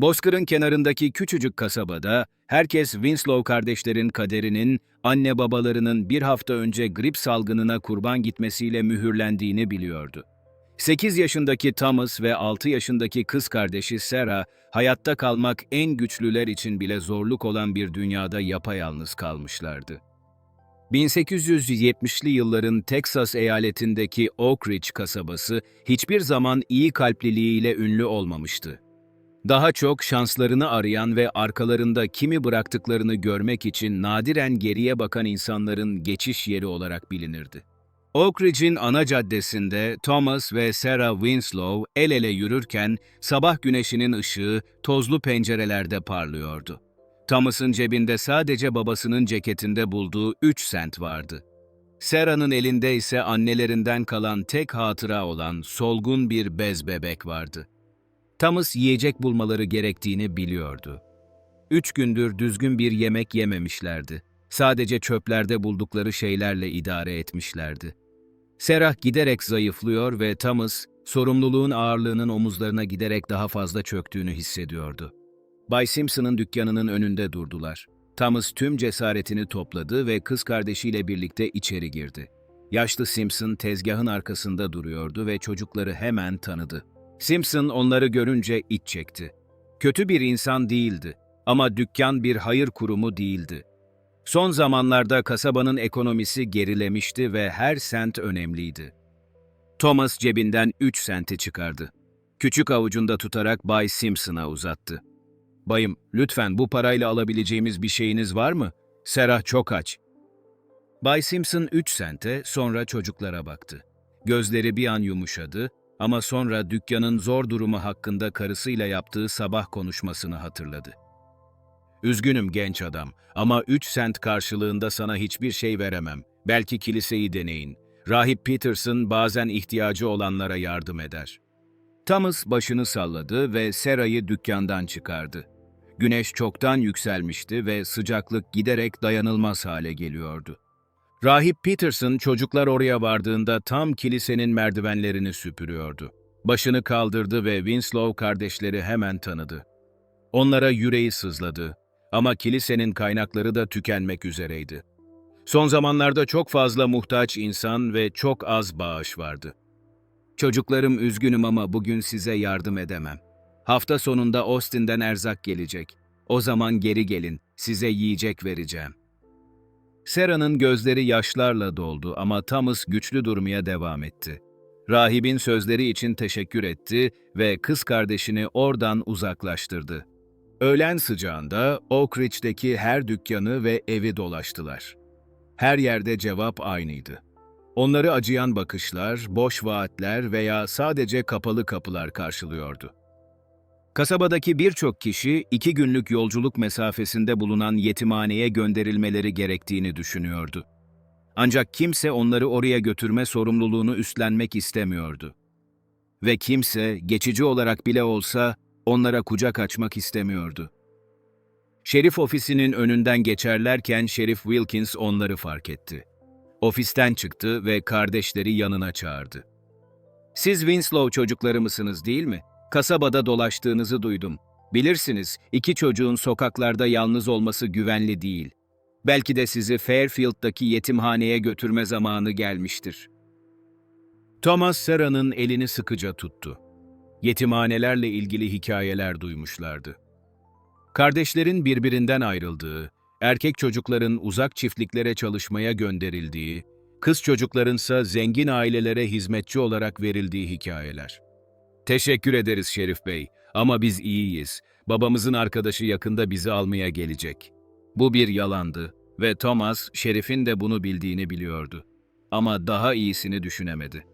Bozkır'ın kenarındaki küçücük kasabada herkes Winslow kardeşlerin kaderinin anne babalarının bir hafta önce grip salgınına kurban gitmesiyle mühürlendiğini biliyordu. 8 yaşındaki Thomas ve 6 yaşındaki kız kardeşi Sarah, hayatta kalmak en güçlüler için bile zorluk olan bir dünyada yapayalnız kalmışlardı. 1870'li yılların Texas eyaletindeki Oak Ridge kasabası hiçbir zaman iyi kalpliliğiyle ünlü olmamıştı. Daha çok şanslarını arayan ve arkalarında kimi bıraktıklarını görmek için nadiren geriye bakan insanların geçiş yeri olarak bilinirdi. Oak Ridge'in ana caddesinde Thomas ve Sarah Winslow el ele yürürken sabah güneşinin ışığı tozlu pencerelerde parlıyordu. Thomas'ın cebinde sadece babasının ceketinde bulduğu 3 sent vardı. Sarah'nın elinde ise annelerinden kalan tek hatıra olan solgun bir bez bebek vardı. Thomas yiyecek bulmaları gerektiğini biliyordu. Üç gündür düzgün bir yemek yememişlerdi. Sadece çöplerde buldukları şeylerle idare etmişlerdi. Serah giderek zayıflıyor ve Thomas, sorumluluğun ağırlığının omuzlarına giderek daha fazla çöktüğünü hissediyordu. Bay Simpson'ın dükkanının önünde durdular. Thomas tüm cesaretini topladı ve kız kardeşiyle birlikte içeri girdi. Yaşlı Simpson tezgahın arkasında duruyordu ve çocukları hemen tanıdı. Simpson onları görünce iç çekti. Kötü bir insan değildi ama dükkan bir hayır kurumu değildi. Son zamanlarda kasabanın ekonomisi gerilemişti ve her sent önemliydi. Thomas cebinden 3 senti çıkardı. Küçük avucunda tutarak Bay Simpson'a uzattı. Bayım, lütfen bu parayla alabileceğimiz bir şeyiniz var mı? Serah çok aç. Bay Simpson 3 sente, sonra çocuklara baktı. Gözleri bir an yumuşadı ama sonra dükkanın zor durumu hakkında karısıyla yaptığı sabah konuşmasını hatırladı. Üzgünüm genç adam ama 3 sent karşılığında sana hiçbir şey veremem. Belki kiliseyi deneyin. Rahip Peterson bazen ihtiyacı olanlara yardım eder. Thomas başını salladı ve Sera'yı dükkandan çıkardı. Güneş çoktan yükselmişti ve sıcaklık giderek dayanılmaz hale geliyordu. Rahip Peterson çocuklar oraya vardığında tam kilisenin merdivenlerini süpürüyordu. Başını kaldırdı ve Winslow kardeşleri hemen tanıdı. Onlara yüreği sızladı ama kilisenin kaynakları da tükenmek üzereydi. Son zamanlarda çok fazla muhtaç insan ve çok az bağış vardı. Çocuklarım üzgünüm ama bugün size yardım edemem. Hafta sonunda Austin'den erzak gelecek. O zaman geri gelin, size yiyecek vereceğim. Sera'nın gözleri yaşlarla doldu ama Thomas güçlü durmaya devam etti. Rahibin sözleri için teşekkür etti ve kız kardeşini oradan uzaklaştırdı. Öğlen sıcağında Oak Ridge'deki her dükkanı ve evi dolaştılar. Her yerde cevap aynıydı. Onları acıyan bakışlar, boş vaatler veya sadece kapalı kapılar karşılıyordu. Kasabadaki birçok kişi iki günlük yolculuk mesafesinde bulunan yetimhaneye gönderilmeleri gerektiğini düşünüyordu. Ancak kimse onları oraya götürme sorumluluğunu üstlenmek istemiyordu. Ve kimse, geçici olarak bile olsa, onlara kucak açmak istemiyordu. Şerif ofisinin önünden geçerlerken Şerif Wilkins onları fark etti. Ofisten çıktı ve kardeşleri yanına çağırdı. Siz Winslow çocukları mısınız değil mi? Kasabada dolaştığınızı duydum. Bilirsiniz, iki çocuğun sokaklarda yalnız olması güvenli değil. Belki de sizi Fairfield'daki yetimhaneye götürme zamanı gelmiştir. Thomas Sarah'nın elini sıkıca tuttu. Yetimhanelerle ilgili hikayeler duymuşlardı. Kardeşlerin birbirinden ayrıldığı, erkek çocukların uzak çiftliklere çalışmaya gönderildiği, kız çocuklarınsa zengin ailelere hizmetçi olarak verildiği hikayeler. Teşekkür ederiz Şerif Bey ama biz iyiyiz. Babamızın arkadaşı yakında bizi almaya gelecek. Bu bir yalandı ve Thomas, Şerif'in de bunu bildiğini biliyordu. Ama daha iyisini düşünemedi.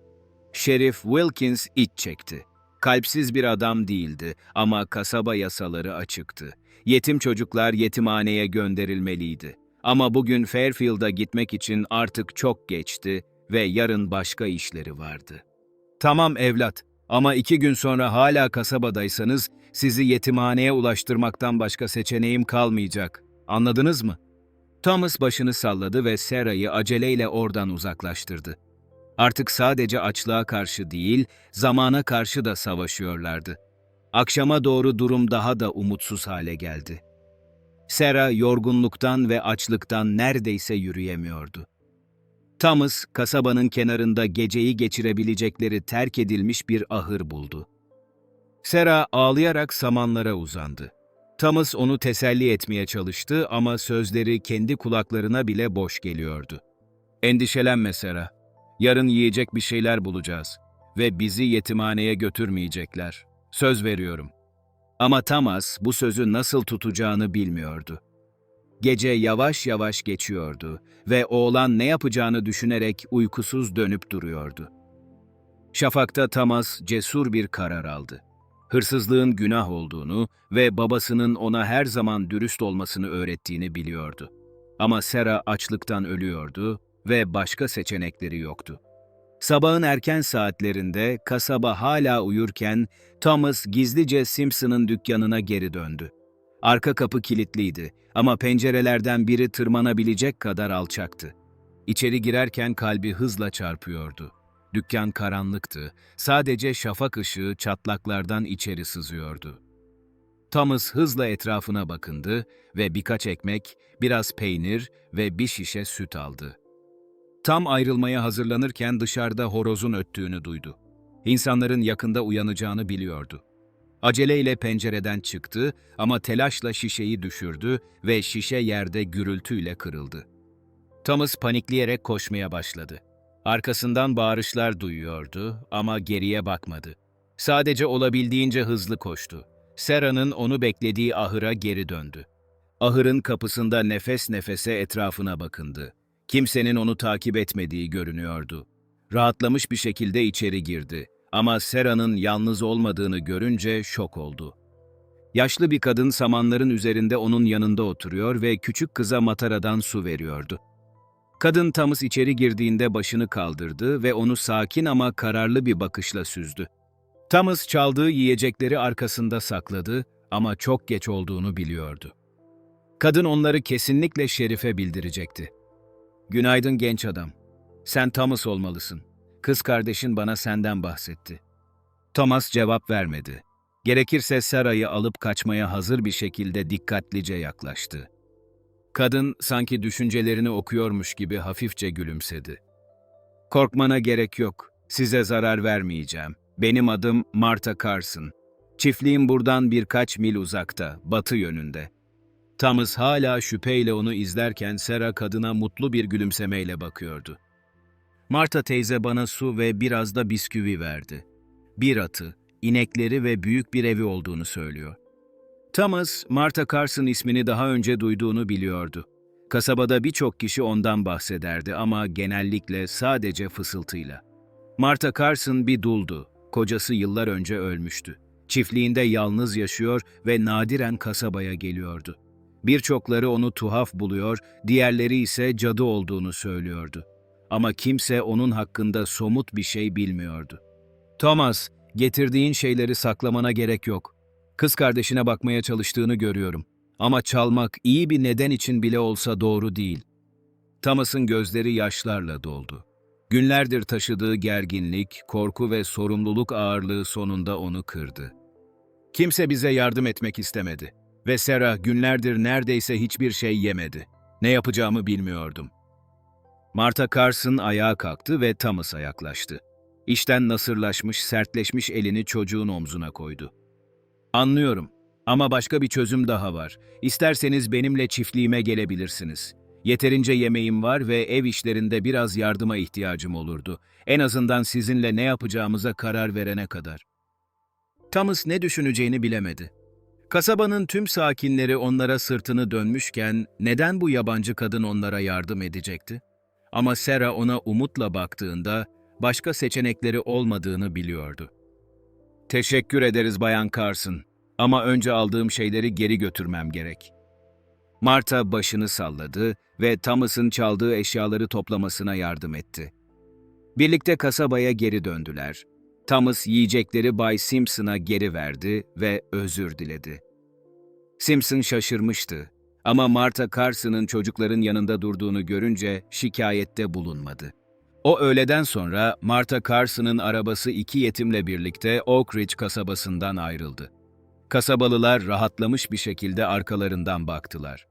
Şerif Wilkins iç çekti. Kalpsiz bir adam değildi ama kasaba yasaları açıktı. Yetim çocuklar yetimhaneye gönderilmeliydi. Ama bugün Fairfield'a gitmek için artık çok geçti ve yarın başka işleri vardı. Tamam evlat ama iki gün sonra hala kasabadaysanız sizi yetimhaneye ulaştırmaktan başka seçeneğim kalmayacak. Anladınız mı? Thomas başını salladı ve Sarah'yı aceleyle oradan uzaklaştırdı. Artık sadece açlığa karşı değil, zamana karşı da savaşıyorlardı. Akşama doğru durum daha da umutsuz hale geldi. Sera yorgunluktan ve açlıktan neredeyse yürüyemiyordu. Thomas, kasabanın kenarında geceyi geçirebilecekleri terk edilmiş bir ahır buldu. Sera ağlayarak samanlara uzandı. Thomas onu teselli etmeye çalıştı ama sözleri kendi kulaklarına bile boş geliyordu. Endişelenme Sera. Yarın yiyecek bir şeyler bulacağız ve bizi yetimhaneye götürmeyecekler. Söz veriyorum. Ama Thomas bu sözü nasıl tutacağını bilmiyordu. Gece yavaş yavaş geçiyordu ve oğlan ne yapacağını düşünerek uykusuz dönüp duruyordu. Şafakta Thomas cesur bir karar aldı. Hırsızlığın günah olduğunu ve babasının ona her zaman dürüst olmasını öğrettiğini biliyordu. Ama Sera açlıktan ölüyordu ve başka seçenekleri yoktu. Sabahın erken saatlerinde kasaba hala uyurken Thomas gizlice Simpson'ın dükkanına geri döndü. Arka kapı kilitliydi ama pencerelerden biri tırmanabilecek kadar alçaktı. İçeri girerken kalbi hızla çarpıyordu. Dükkan karanlıktı, sadece şafak ışığı çatlaklardan içeri sızıyordu. Thomas hızla etrafına bakındı ve birkaç ekmek, biraz peynir ve bir şişe süt aldı. Tam ayrılmaya hazırlanırken dışarıda horozun öttüğünü duydu. İnsanların yakında uyanacağını biliyordu. Aceleyle pencereden çıktı ama telaşla şişeyi düşürdü ve şişe yerde gürültüyle kırıldı. Thomas panikleyerek koşmaya başladı. Arkasından bağırışlar duyuyordu ama geriye bakmadı. Sadece olabildiğince hızlı koştu. Sera'nın onu beklediği ahıra geri döndü. Ahırın kapısında nefes nefese etrafına bakındı. Kimsenin onu takip etmediği görünüyordu. Rahatlamış bir şekilde içeri girdi ama Sera'nın yalnız olmadığını görünce şok oldu. Yaşlı bir kadın samanların üzerinde onun yanında oturuyor ve küçük kıza mataradan su veriyordu. Kadın Thomas içeri girdiğinde başını kaldırdı ve onu sakin ama kararlı bir bakışla süzdü. Thomas çaldığı yiyecekleri arkasında sakladı ama çok geç olduğunu biliyordu. Kadın onları kesinlikle Şerif'e bildirecekti. Günaydın genç adam. Sen Thomas olmalısın. Kız kardeşin bana senden bahsetti. Thomas cevap vermedi. Gerekirse Sara'yı alıp kaçmaya hazır bir şekilde dikkatlice yaklaştı. Kadın sanki düşüncelerini okuyormuş gibi hafifçe gülümsedi. Korkmana gerek yok. Size zarar vermeyeceğim. Benim adım Martha Carson. Çiftliğim buradan birkaç mil uzakta, batı yönünde. Thomas hala şüpheyle onu izlerken Sera kadına mutlu bir gülümsemeyle bakıyordu. Marta teyze bana su ve biraz da bisküvi verdi. Bir atı, inekleri ve büyük bir evi olduğunu söylüyor. Thomas, Marta Carson ismini daha önce duyduğunu biliyordu. Kasabada birçok kişi ondan bahsederdi ama genellikle sadece fısıltıyla. Marta Carson bir duldu. Kocası yıllar önce ölmüştü. Çiftliğinde yalnız yaşıyor ve nadiren kasabaya geliyordu. Birçokları onu tuhaf buluyor, diğerleri ise cadı olduğunu söylüyordu. Ama kimse onun hakkında somut bir şey bilmiyordu. Thomas, getirdiğin şeyleri saklamana gerek yok. Kız kardeşine bakmaya çalıştığını görüyorum. Ama çalmak iyi bir neden için bile olsa doğru değil. Thomas'ın gözleri yaşlarla doldu. Günlerdir taşıdığı gerginlik, korku ve sorumluluk ağırlığı sonunda onu kırdı. Kimse bize yardım etmek istemedi. Ve Sera günlerdir neredeyse hiçbir şey yemedi. Ne yapacağımı bilmiyordum. Marta Carson ayağa kalktı ve Thomas'a yaklaştı. İşten nasırlaşmış, sertleşmiş elini çocuğun omzuna koydu. Anlıyorum ama başka bir çözüm daha var. İsterseniz benimle çiftliğime gelebilirsiniz. Yeterince yemeğim var ve ev işlerinde biraz yardıma ihtiyacım olurdu. En azından sizinle ne yapacağımıza karar verene kadar. Thomas ne düşüneceğini bilemedi. Kasabanın tüm sakinleri onlara sırtını dönmüşken neden bu yabancı kadın onlara yardım edecekti? Ama Sera ona umutla baktığında başka seçenekleri olmadığını biliyordu. Teşekkür ederiz Bayan Carson ama önce aldığım şeyleri geri götürmem gerek. Marta başını salladı ve Thomas'ın çaldığı eşyaları toplamasına yardım etti. Birlikte kasabaya geri döndüler. Thomas yiyecekleri Bay Simpson'a geri verdi ve özür diledi. Simpson şaşırmıştı ama Martha Carson'ın çocukların yanında durduğunu görünce şikayette bulunmadı. O öğleden sonra Martha Carson'ın arabası iki yetimle birlikte Oak Ridge kasabasından ayrıldı. Kasabalılar rahatlamış bir şekilde arkalarından baktılar.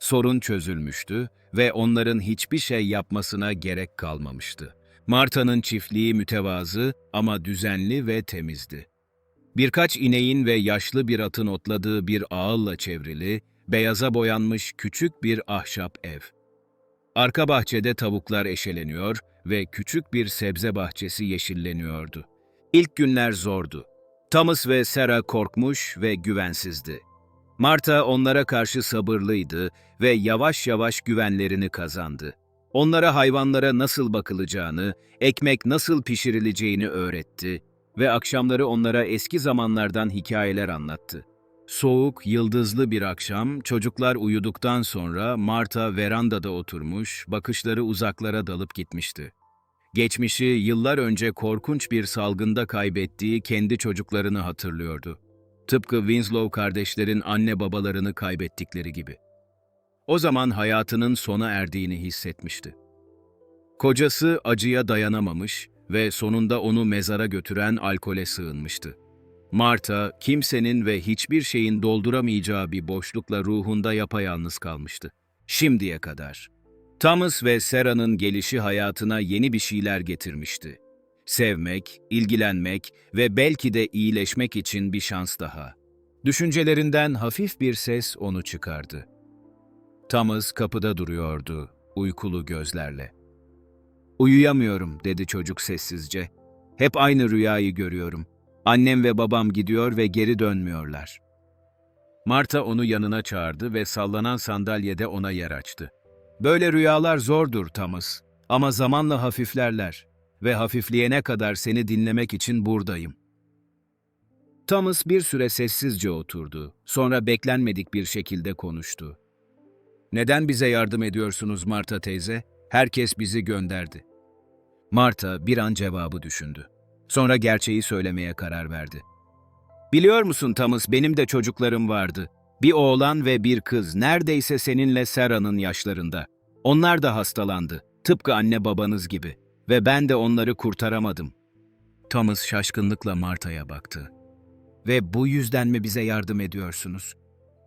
Sorun çözülmüştü ve onların hiçbir şey yapmasına gerek kalmamıştı. Marta'nın çiftliği mütevazı ama düzenli ve temizdi. Birkaç ineğin ve yaşlı bir atın otladığı bir ağılla çevrili, beyaza boyanmış küçük bir ahşap ev. Arka bahçede tavuklar eşeleniyor ve küçük bir sebze bahçesi yeşilleniyordu. İlk günler zordu. Thomas ve Sarah korkmuş ve güvensizdi. Marta onlara karşı sabırlıydı ve yavaş yavaş güvenlerini kazandı. Onlara hayvanlara nasıl bakılacağını, ekmek nasıl pişirileceğini öğretti ve akşamları onlara eski zamanlardan hikayeler anlattı. Soğuk, yıldızlı bir akşam, çocuklar uyuduktan sonra Marta verandada oturmuş, bakışları uzaklara dalıp gitmişti. Geçmişi yıllar önce korkunç bir salgında kaybettiği kendi çocuklarını hatırlıyordu. Tıpkı Winslow kardeşlerin anne babalarını kaybettikleri gibi. O zaman hayatının sona erdiğini hissetmişti. Kocası acıya dayanamamış ve sonunda onu mezara götüren alkole sığınmıştı. Marta, kimsenin ve hiçbir şeyin dolduramayacağı bir boşlukla ruhunda yapayalnız kalmıştı. Şimdiye kadar. Thomas ve Sarah'nın gelişi hayatına yeni bir şeyler getirmişti. Sevmek, ilgilenmek ve belki de iyileşmek için bir şans daha. Düşüncelerinden hafif bir ses onu çıkardı. Thomas kapıda duruyordu, uykulu gözlerle. Uyuyamıyorum, dedi çocuk sessizce. Hep aynı rüyayı görüyorum. Annem ve babam gidiyor ve geri dönmüyorlar. Marta onu yanına çağırdı ve sallanan sandalyede ona yer açtı. Böyle rüyalar zordur Thomas ama zamanla hafiflerler ve hafifleyene kadar seni dinlemek için buradayım. Thomas bir süre sessizce oturdu. Sonra beklenmedik bir şekilde konuştu. Neden bize yardım ediyorsunuz Marta teyze? Herkes bizi gönderdi. Marta bir an cevabı düşündü. Sonra gerçeği söylemeye karar verdi. Biliyor musun Thomas, benim de çocuklarım vardı. Bir oğlan ve bir kız, neredeyse seninle Sarah'nın yaşlarında. Onlar da hastalandı, tıpkı anne babanız gibi. Ve ben de onları kurtaramadım. Thomas şaşkınlıkla Marta'ya baktı. Ve bu yüzden mi bize yardım ediyorsunuz?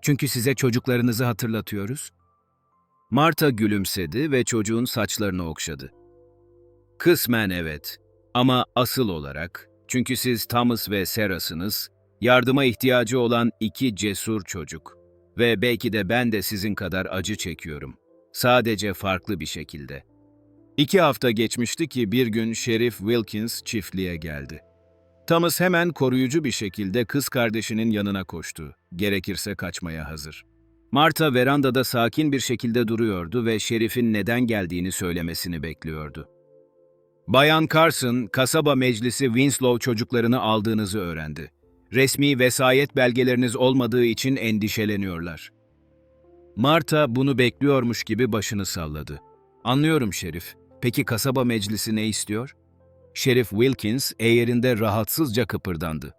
Çünkü size çocuklarınızı hatırlatıyoruz. Marta gülümsedi ve çocuğun saçlarını okşadı. Kısmen evet. Ama asıl olarak, çünkü siz Thomas ve Sarah'sınız, yardıma ihtiyacı olan iki cesur çocuk. Ve belki de ben de sizin kadar acı çekiyorum. Sadece farklı bir şekilde. İki hafta geçmişti ki bir gün Şerif Wilkins çiftliğe geldi. Thomas hemen koruyucu bir şekilde kız kardeşinin yanına koştu. Gerekirse kaçmaya hazır. Marta verandada sakin bir şekilde duruyordu ve Şerif'in neden geldiğini söylemesini bekliyordu. Bayan Carson, kasaba meclisi Winslow çocuklarını aldığınızı öğrendi. Resmi vesayet belgeleriniz olmadığı için endişeleniyorlar. Marta bunu bekliyormuş gibi başını salladı. Anlıyorum Şerif. Peki kasaba meclisi ne istiyor? Şerif Wilkins eğerinde rahatsızca kıpırdandı.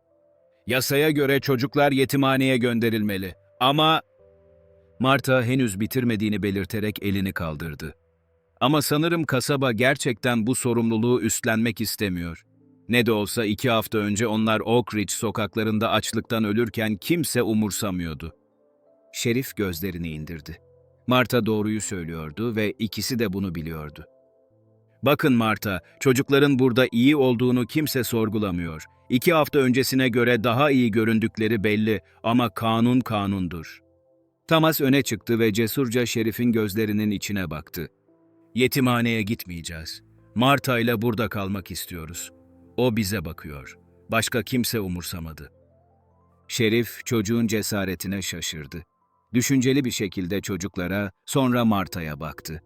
Yasaya göre çocuklar yetimhaneye gönderilmeli. Ama... Marta henüz bitirmediğini belirterek elini kaldırdı. Ama sanırım kasaba gerçekten bu sorumluluğu üstlenmek istemiyor. Ne de olsa iki hafta önce onlar Oak Ridge sokaklarında açlıktan ölürken kimse umursamıyordu. Şerif gözlerini indirdi. Marta doğruyu söylüyordu ve ikisi de bunu biliyordu. Bakın Marta, çocukların burada iyi olduğunu kimse sorgulamıyor. İki hafta öncesine göre daha iyi göründükleri belli ama kanun kanundur. Thomas öne çıktı ve cesurca Şerif'in gözlerinin içine baktı. Yetimhaneye gitmeyeceğiz. Marta ile burada kalmak istiyoruz. O bize bakıyor. Başka kimse umursamadı. Şerif çocuğun cesaretine şaşırdı. Düşünceli bir şekilde çocuklara, sonra Marta'ya baktı.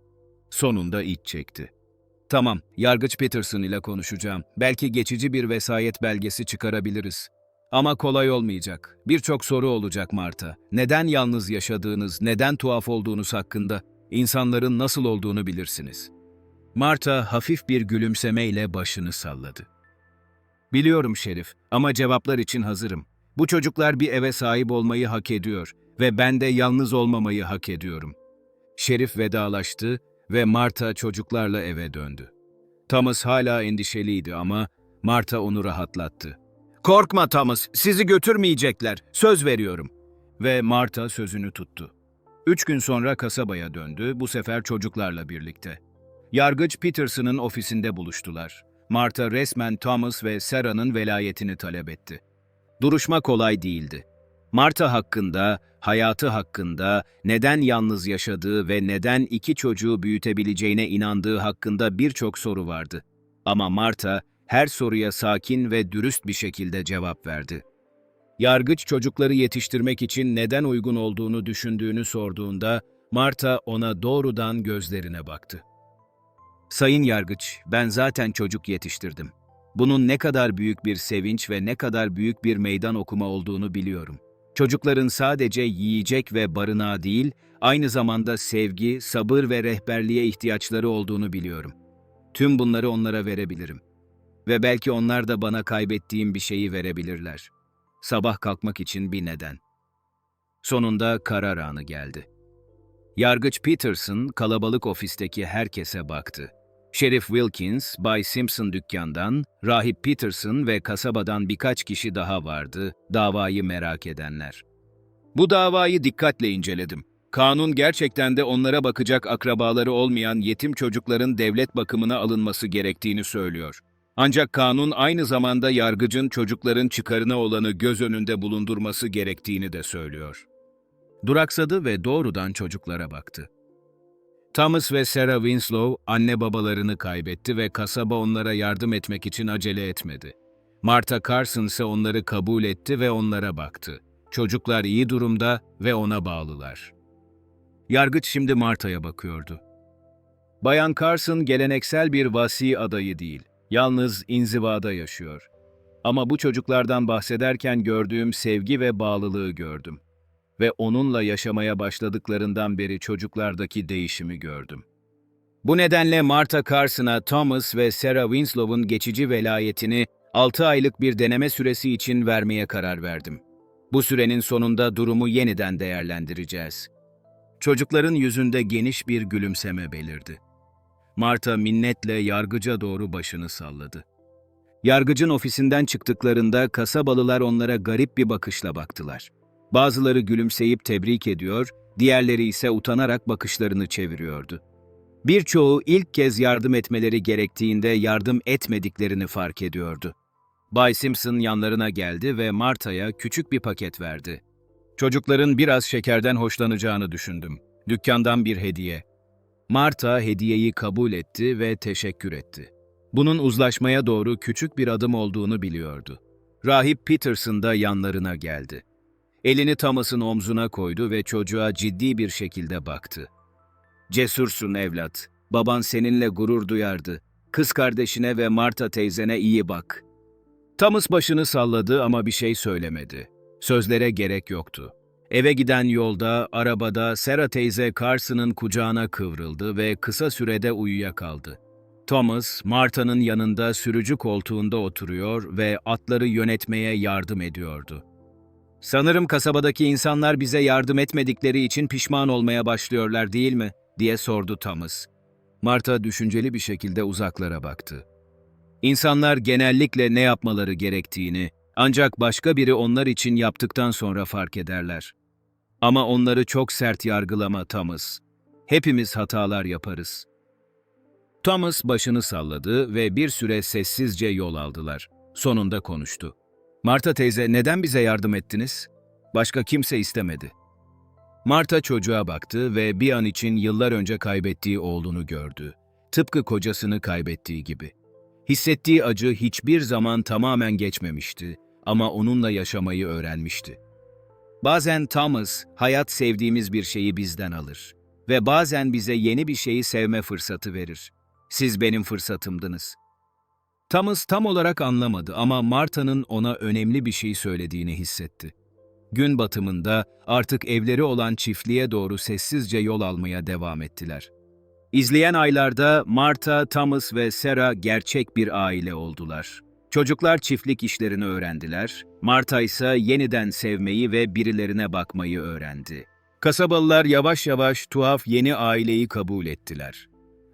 Sonunda iç çekti. Tamam, Yargıç Peterson ile konuşacağım. Belki geçici bir vesayet belgesi çıkarabiliriz. Ama kolay olmayacak. Birçok soru olacak Marta. Neden yalnız yaşadığınız, neden tuhaf olduğunuz hakkında, insanların nasıl olduğunu bilirsiniz. Marta hafif bir gülümsemeyle başını salladı. Biliyorum Şerif ama cevaplar için hazırım. Bu çocuklar bir eve sahip olmayı hak ediyor ve ben de yalnız olmamayı hak ediyorum. Şerif vedalaştı ve Marta çocuklarla eve döndü. Thomas hala endişeliydi ama Marta onu rahatlattı. Korkma Thomas, sizi götürmeyecekler. Söz veriyorum. Ve Marta sözünü tuttu. Üç gün sonra kasabaya döndü, bu sefer çocuklarla birlikte. Yargıç Peterson'ın ofisinde buluştular. Marta resmen Thomas ve Sarah'nın velayetini talep etti. Duruşma kolay değildi. Marta hakkında, hayatı hakkında, neden yalnız yaşadığı ve neden iki çocuğu büyütebileceğine inandığı hakkında birçok soru vardı. Ama Marta her soruya sakin ve dürüst bir şekilde cevap verdi. Yargıç çocukları yetiştirmek için neden uygun olduğunu düşündüğünü sorduğunda Marta ona doğrudan gözlerine baktı. Sayın Yargıç, ben zaten çocuk yetiştirdim. Bunun ne kadar büyük bir sevinç ve ne kadar büyük bir meydan okuma olduğunu biliyorum. Çocukların sadece yiyecek ve barınağı değil, aynı zamanda sevgi, sabır ve rehberliğe ihtiyaçları olduğunu biliyorum. Tüm bunları onlara verebilirim. Ve belki onlar da bana kaybettiğim bir şeyi verebilirler. Sabah kalkmak için bir neden. Sonunda karar anı geldi. Yargıç Peterson kalabalık ofisteki herkese baktı. Şerif Wilkins, Bay Simpson dükkandan, Rahip Peterson ve kasabadan birkaç kişi daha vardı, davayı merak edenler. Bu davayı dikkatle inceledim. Kanun gerçekten de onlara bakacak akrabaları olmayan yetim çocukların devlet bakımına alınması gerektiğini söylüyor. Ancak kanun aynı zamanda yargıcın çocukların çıkarına olanı göz önünde bulundurması gerektiğini de söylüyor. Duraksadı ve doğrudan çocuklara baktı. Thomas ve Sarah Winslow anne babalarını kaybetti ve kasaba onlara yardım etmek için acele etmedi. Martha Carson ise onları kabul etti ve onlara baktı. Çocuklar iyi durumda ve ona bağlılar. Yargıç şimdi Marta'ya bakıyordu. Bayan Carson geleneksel bir vasi adayı değil, yalnız inzivada yaşıyor. Ama bu çocuklardan bahsederken gördüğüm sevgi ve bağlılığı gördüm ve onunla yaşamaya başladıklarından beri çocuklardaki değişimi gördüm. Bu nedenle Martha Carson'a Thomas ve Sarah Winslow'un geçici velayetini 6 aylık bir deneme süresi için vermeye karar verdim. Bu sürenin sonunda durumu yeniden değerlendireceğiz. Çocukların yüzünde geniş bir gülümseme belirdi. Martha minnetle yargıca doğru başını salladı. Yargıcın ofisinden çıktıklarında kasabalılar onlara garip bir bakışla baktılar. Bazıları gülümseyip tebrik ediyor, diğerleri ise utanarak bakışlarını çeviriyordu. Birçoğu ilk kez yardım etmeleri gerektiğinde yardım etmediklerini fark ediyordu. Bay Simpson yanlarına geldi ve Marta'ya küçük bir paket verdi. Çocukların biraz şekerden hoşlanacağını düşündüm. Dükkandan bir hediye. Marta hediyeyi kabul etti ve teşekkür etti. Bunun uzlaşmaya doğru küçük bir adım olduğunu biliyordu. Rahip Peterson da yanlarına geldi. Elini Thomas'ın omzuna koydu ve çocuğa ciddi bir şekilde baktı. Cesursun evlat. Baban seninle gurur duyardı. Kız kardeşine ve Marta teyzene iyi bak. Thomas başını salladı ama bir şey söylemedi. Sözlere gerek yoktu. Eve giden yolda, arabada Sarah teyze Carson'ın kucağına kıvrıldı ve kısa sürede uyuyakaldı. Thomas, Marta'nın yanında sürücü koltuğunda oturuyor ve atları yönetmeye yardım ediyordu. Sanırım kasabadaki insanlar bize yardım etmedikleri için pişman olmaya başlıyorlar değil mi? diye sordu Thomas. Marta düşünceli bir şekilde uzaklara baktı. İnsanlar genellikle ne yapmaları gerektiğini ancak başka biri onlar için yaptıktan sonra fark ederler. Ama onları çok sert yargılama Thomas. Hepimiz hatalar yaparız. Thomas başını salladı ve bir süre sessizce yol aldılar. Sonunda konuştu. Marta teyze neden bize yardım ettiniz? Başka kimse istemedi. Marta çocuğa baktı ve bir an için yıllar önce kaybettiği oğlunu gördü. Tıpkı kocasını kaybettiği gibi. Hissettiği acı hiçbir zaman tamamen geçmemişti ama onunla yaşamayı öğrenmişti. Bazen Thomas, hayat sevdiğimiz bir şeyi bizden alır ve bazen bize yeni bir şeyi sevme fırsatı verir. Siz benim fırsatımdınız. Thomas tam olarak anlamadı ama Marta'nın ona önemli bir şey söylediğini hissetti. Gün batımında artık evleri olan çiftliğe doğru sessizce yol almaya devam ettiler. İzleyen aylarda Marta, Thomas ve Sarah gerçek bir aile oldular. Çocuklar çiftlik işlerini öğrendiler. Marta ise yeniden sevmeyi ve birilerine bakmayı öğrendi. Kasabalılar yavaş yavaş tuhaf yeni aileyi kabul ettiler.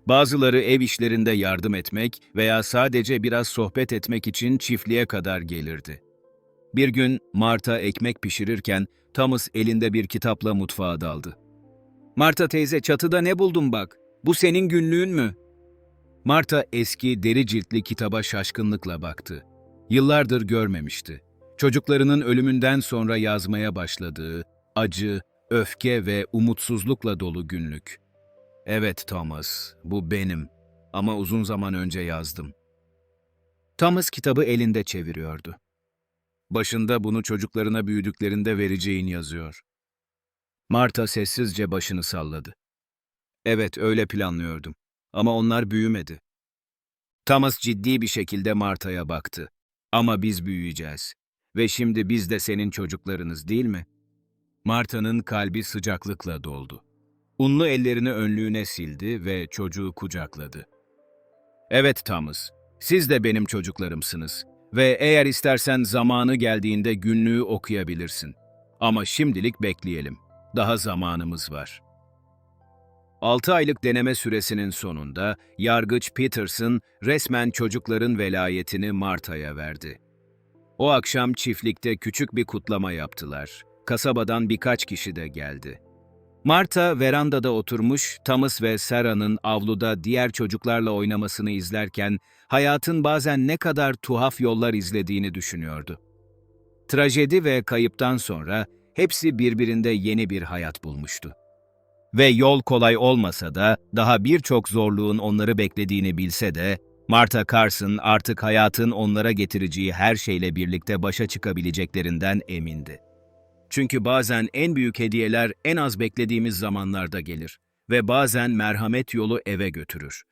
Bazıları ev işlerinde yardım etmek veya sadece biraz sohbet etmek için çiftliğe kadar gelirdi. Bir gün Marta ekmek pişirirken Thomas elinde bir kitapla mutfağa daldı. Marta teyze çatıda ne buldun bak? Bu senin günlüğün mü? Marta eski deri ciltli kitaba şaşkınlıkla baktı. Yıllardır görmemişti. Çocuklarının ölümünden sonra yazmaya başladığı acı, öfke ve umutsuzlukla dolu günlük. Evet Thomas, bu benim ama uzun zaman önce yazdım. Thomas kitabı elinde çeviriyordu. Başında bunu çocuklarına büyüdüklerinde vereceğin yazıyor. Marta sessizce başını salladı. Evet, öyle planlıyordum. Ama onlar büyümedi. Thomas ciddi bir şekilde Marta'ya baktı. Ama biz büyüyeceğiz. Ve şimdi biz de senin çocuklarınız değil mi? Marta'nın kalbi sıcaklıkla doldu. Unlu ellerini önlüğüne sildi ve çocuğu kucakladı. Evet Thomas, siz de benim çocuklarımsınız ve eğer istersen zamanı geldiğinde günlüğü okuyabilirsin. Ama şimdilik bekleyelim. Daha zamanımız var. 6 aylık deneme süresinin sonunda yargıç Peterson resmen çocukların velayetini Marta'ya verdi. O akşam çiftlikte küçük bir kutlama yaptılar. Kasabadan birkaç kişi de geldi. Marta verandada oturmuş, Thomas ve Sarah'nın avluda diğer çocuklarla oynamasını izlerken hayatın bazen ne kadar tuhaf yollar izlediğini düşünüyordu. Trajedi ve kayıptan sonra hepsi birbirinde yeni bir hayat bulmuştu. Ve yol kolay olmasa da daha birçok zorluğun onları beklediğini bilse de Marta Carson artık hayatın onlara getireceği her şeyle birlikte başa çıkabileceklerinden emindi. Çünkü bazen en büyük hediyeler en az beklediğimiz zamanlarda gelir ve bazen merhamet yolu eve götürür.